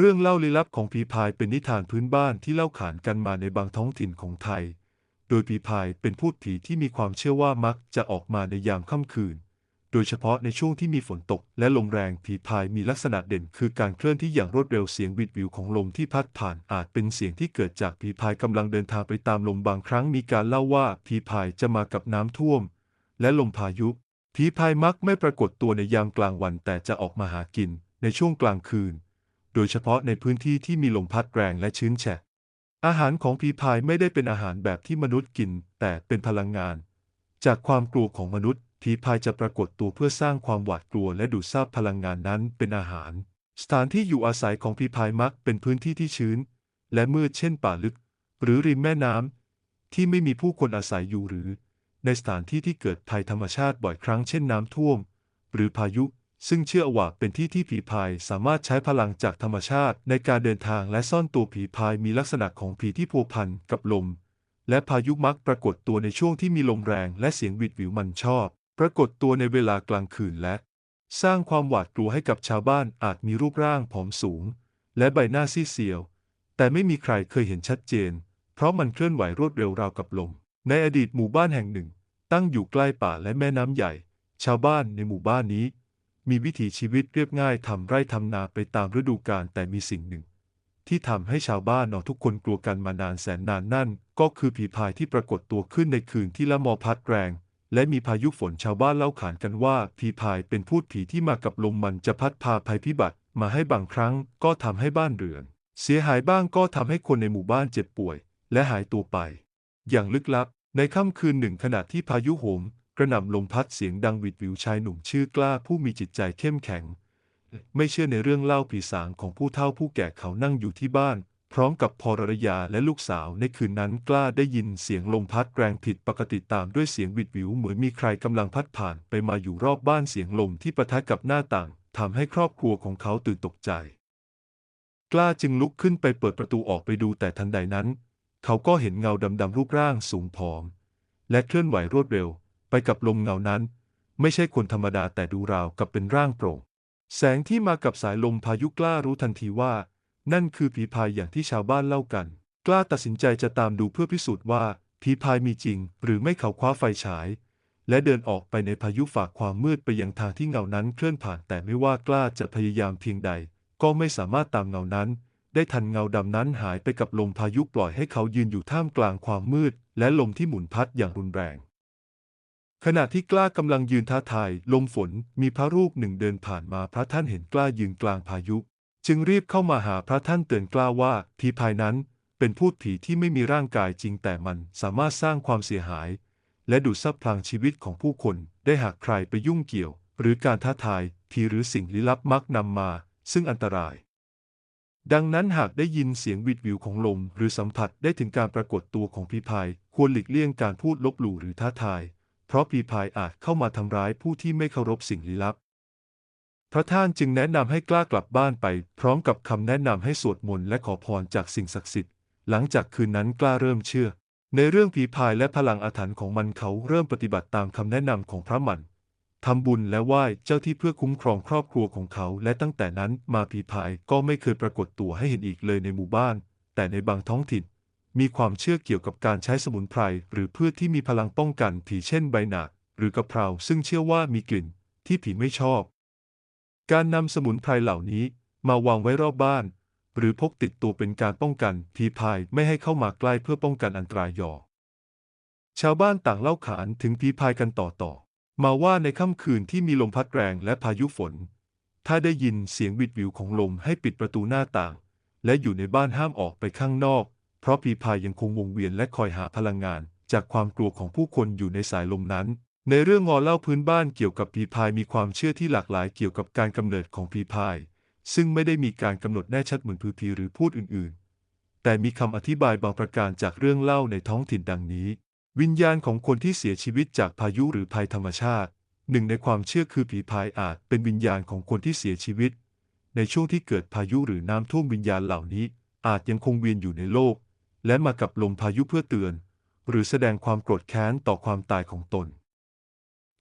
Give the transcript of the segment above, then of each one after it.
เรื่องเล่าลี้ลับของผีพายเป็นนิทานพื้นบ้านที่เล่าขานกันมาในบางท้องถิ่นของไทย โดยผีพายเป็นพูดผีที่มีความเชื่อว่ามักจะออกมาในยามค่ำคืน โดยเฉพาะในช่วงที่มีฝนตกและลมแรงผีพายมีลักษณะเด่นคือการเคลื่อนที่อย่างรวดเร็วเสียงวิดวิวของลมที่พัดผ่านอาจเป็นเสียงที่เกิดจากผีพายกำลังเดินทางไปตามลมบางครั้งมีการเล่าว่าผีพายจะมากับน้ำท่วม และลมพายุผีพายมักไม่ปรากฏตัวในยามกลางวันแต่จะออกมาหากินในช่วงกลางคืน โดยเฉพาะในพื้นที่ที่มีลมพัดแรงและชื้นแฉะ อาหารของผีพายไม่ได้เป็นอาหารแบบที่มนุษย์กิน แต่เป็นพลังงาน จากความกลัวของมนุษย์ผีพายจะปรากฏตัวเพื่อสร้างความหวาดกลัวและดูดซาบพลังงานนั้นเป็นอาหาร สถานที่อยู่อาศัยของผีพายมักเป็นพื้นที่ที่ชื้น และมืดเช่นป่าลึก หรือริมแม่น้ำที่ไม่มีผู้คนอาศัยอยู่หรือ ในสถานที่ที่เกิดภัยธรรมชาติบ่อยครั้งเช่นน้ำท่วม หรือพายุ ซึ่งเชื่อว่าเป็นที่ที่ผีพายสามารถใช้พลังจากธรรมชาติในการเดินทางและซ่อนตัวผีพายมีลักษณะของผีที่พัวพันกับลม และพายุมักปรากฏตัวในช่วงที่มีลมแรงและเสียงหวิดหวิวมันชอบ ปรากฏตัวในเวลากลางคืนและ สร้างความหวาดกลัวให้กับชาวบ้านอาจมีรูปร่างผอมสูง และใบหน้าซีดเซียว แต่ไม่มีใครเคยเห็นชัดเจน เพราะมันเคลื่อนไหวรวดเร็วราวกับลม ในอดีตหมู่บ้านแห่งหนึ่ง ตั้งอยู่ใกล้ป่าและแม่น้ำใหญ่ ชาวบ้านในหมู่บ้านนี้ มีวิถีชีวิตเรียบง่ายทำไร่ทำนาไปตามฤดูกาลแต่มีสิ่งหนึ่ง ที่ทำให้ชาวบ้านนอทุกคนกลัวกันมานานแสนนานนั่น ก็คือผีพายที่ปรากฏตัวขึ้นในคืนที่ละมอพัดแรง และมีพายุฝนชาวบ้านเล่าขานกันว่าผีพายเป็นพูดผีที่มากับลมมันจะพัดพาภัยพิบัติมาให้บางครั้งก็ทำให้บ้านเรือน เสียหายบ้างก็ทำให้คนในหมู่บ้านเจ็บป่วย และหายตัวไป อย่างลึกลับในค่ำคืนหนึ่งขณะที่พายุโหม กระหน่ำลมพัดเสียงดังหวิดหวิวชายหนุ่มชื่อกล้าผู้มีจิตใจเข้มแข็ง ไม่เชื่อในเรื่องเล่าผีสางของผู้เฒ่าผู้แก่เขานั่งอยู่ที่บ้าน พร้อมกับภรรยาและลูกสาวในคืนนั้นกล้าได้ยินเสียงลมพัดแรงผิดปกติตามด้วยเสียงวิดวิวเหมือนมีใครกำลังพัดผ่านไปมาอยู่รอบบ้านเสียงลมที่ปะทะกับหน้าต่างทำให้ครอบครัวของเขาตื่นตกใจ กล้าจึงลุกขึ้นไปเปิดประตูออกไปดูแต่ทันใดนั้น เขาก็เห็นเงาดำๆรูปร่างสูงผอม และเคลื่อนไหวรวดเร็ว ไปกับลมเงานั้น ไม่ใช่คนธรรมดาแต่ดูราวกับเป็นร่างโปร่ง แสงที่มากับสายลมพายุกล้ารู้ทันทีว่า นั่นคือผีพายอย่างที่ชาวบ้านเล่ากัน กล้าตัดสินใจจะตามดูเพื่อพิสูจน์ว่าผีพายมีจริง หรือไม่เขาคว้าไฟฉาย และเดินออกไปในพายุฝากความมืดไปยังทางที่เงานั้นเคลื่อนผ่านแต่ไม่ว่ากล้าจะพยายามเพียงใด ก็ไม่สามารถตามเงานั้น ได้ทันเงาดำนั้นหายไปกับลมพายุปล่อยให้เขายืนอยู่ท่ามกลางความมืด และลมที่หมุนพัดอย่างรุนแรง ขณะที่กล้ากำลังยืนท้าทายลมฝนมีพระรูปหนึ่งเดินผ่านมาพระท่านเห็นกล้ายืนกลางพายุ จึงรีบเข้ามาหาพระท่านเตือนกล้าว่าผีพายนั้นเป็นพูดผีที่ไม่มีร่างกายจริงแต่มันสามารถสร้างความเสียหาย และดูดซับพลังชีวิตของผู้คนได้หากใครไปยุ่งเกี่ยว หรือการท้าทายผีหรือสิ่งลี้ลับมักนำมา ซึ่งอันตรายดังนั้นหากได้ยินเสียงวิดวิวของลม หรือสัมผัสได้ถึงการปรากฏตัวของผีพาย ควรหลีกเลี่ยงการพูดลบหลู่หรือท้าทาย เพราะผีพายอาจเข้ามาทำร้ายผู้ที่ไม่เคารพสิ่งลี้ลับ พระท่านจึงแนะนำให้กล้ากลับบ้านไป พร้อมกับคำแนะนำให้สวดมนต์และขอพรจากสิ่งศักดิ์สิทธิ์ หลังจากคืนนั้นกล้าเริ่มเชื่อ ในเรื่องผีพายและพลังอาถรรพ์ของมันเขาเริ่มปฏิบัติตามคำแนะนำของพระมันทำบุญและไหว้เจ้าที่เพื่อคุ้มครองครอบครัวของเขา และตั้งแต่นั้นมาผีพายก็ไม่เคยปรากฏตัวให้เห็นอีกเลยในหมู่บ้าน แต่ในบางท้องถิ่น มีความเชื่อเกี่ยวกับการใช้สมุนไพรหรือพืชที่มีพลังป้องกันผีเช่นใบหนาดหรือกะเพราซึ่งเชื่อว่ามีกลิ่นที่ผีไม่ชอบ การนำสมุนไพรเหล่านี้มาวางไว้รอบบ้าน หรือพกติดตัวเป็นการป้องกันผีพายไม่ให้เข้ามาใกล้เพื่อป้องกันอันตรายหยอชาวบ้านต่างเล่าขานถึงผีพายกันต่อๆมาว่าในค่ำคืนที่มีลมพัดแรงและพายุฝน ถ้าได้ยินเสียงวิดวิวของลมให้ปิดประตูหน้าต่าง และอยู่ในบ้านห้ามออกไปข้างนอก ราะผีพายยังคงวงเวียนและคอยหาพลังงาน จากความกลัวของผู้คนอยู่ในสายลมนั้น ในเรื่องงอเล่าพื้นบ้านเกี่ยวกับผีพายมีความเชื่อที่หลากหลายเกี่ยวกับการกำเนิดของผีพาย ซึ่งไม่ได้มีการกำหนดแน่ชัดเหมือนพือผีหรือพูดอื่นๆ แต่มีคำอธิบายบางประการจากเรื่องเล่าในท้องถิ่นดังนี้ วิญญาณของคนที่เสียชีวิตจากพายุหรือภัยธรรมชาติ หนึ่งในความเชื่อคือผีพายอาจเป็นวิญญาณของคนที่เสียชีวิต ในช่วงที่เกิดพายุหรือน้ำท่วมวิญญาณเหล่านี้ อาจยังคงเวียนอยู่ในโลก และมากับลมพายุเพื่อเตือน หรือแสดงความโกรธแค้นต่อความตายของตน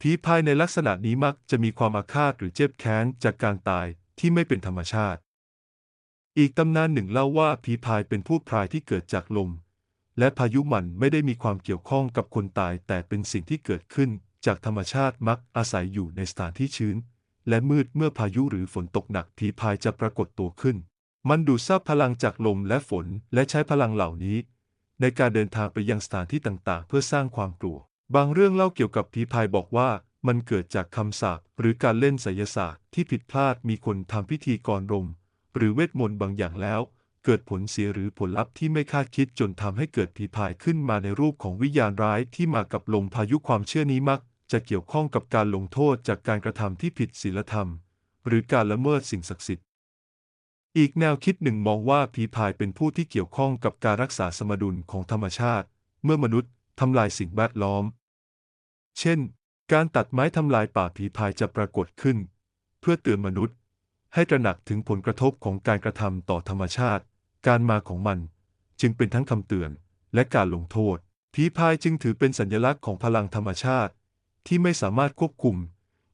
ผีพายในลักษณะนี้มักจะมีความอาฆาตหรือเจ็บแค้นจากการตายที่ไม่เป็นธรรมชาติ อีกตำนานหนึ่งเล่าว่าผีพายเป็นผู้พรายที่เกิดจากลม และพายุมันไม่ได้มีความเกี่ยวข้องกับคนตาย แต่เป็นสิ่งที่เกิดขึ้นจากธรรมชาติมักอาศัยอยู่ในสถานที่ชื้น และมืดเมื่อพายุหรือฝนตกหนักผีพายจะปรากฏตัวขึ้น มันดูดซับพลังจากลมและฝนและใช้พลังเหล่านี้ ในการเดินทางไปยังสถานที่ต่างๆ เพื่อสร้างความกลัว บางเรื่องเล่าเกี่ยวกับผีพายบอกว่ามันเกิดจากคำสาปหรือการเล่นไสยศาสตร์ที่ผิดพลาดมีคนทำพิธีกรรม หรือเวทมนต์บางอย่างแล้ว เกิดผลเสียหรือผลลัพธ์ที่ไม่คาดคิดจนทำให้เกิดผีพายขึ้นมาในรูปของวิญญาณร้ายที่มากับลมพายุความเชื่อนี้มัก จะเกี่ยวข้องกับการลงโทษจากการกระทำที่ผิดศีลธรรม หรือการละเมิดสิ่งศักดิ์สิทธิ์ อีกแนวคิดหนึ่งมองว่าผีพายเป็นผู้ที่เกี่ยวข้องกับการรักษาสมดุลของธรรมชาติ เมื่อมนุษย์ทำลายสิ่งแวดล้อม เช่น การตัดไม้ทำลายป่าผีพายจะปรากฏขึ้น เพื่อเตือนมนุษย์ ให้ตระหนักถึงผลกระทบของการกระทำต่อธรรมชาติ การมาของมัน จึงเป็นทั้งคำเตือนและการลงโทษผีพายจึงถือเป็นสัญลักษณ์ของพลังธรรมชาติ ที่ไม่สามารถควบคุม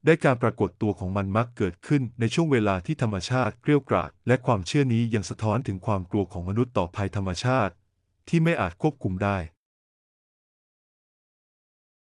ได้การปรากฏตัวของมันมักเกิดขึ้นในช่วงเวลาที่ธรรมชาติเกลี้ยกล่อมและความเชื่อนี้ยังสะท้อนถึงความกลัวของมนุษย์ต่อภัยธรรมชาติ ที่ไม่อาจควบคุมได้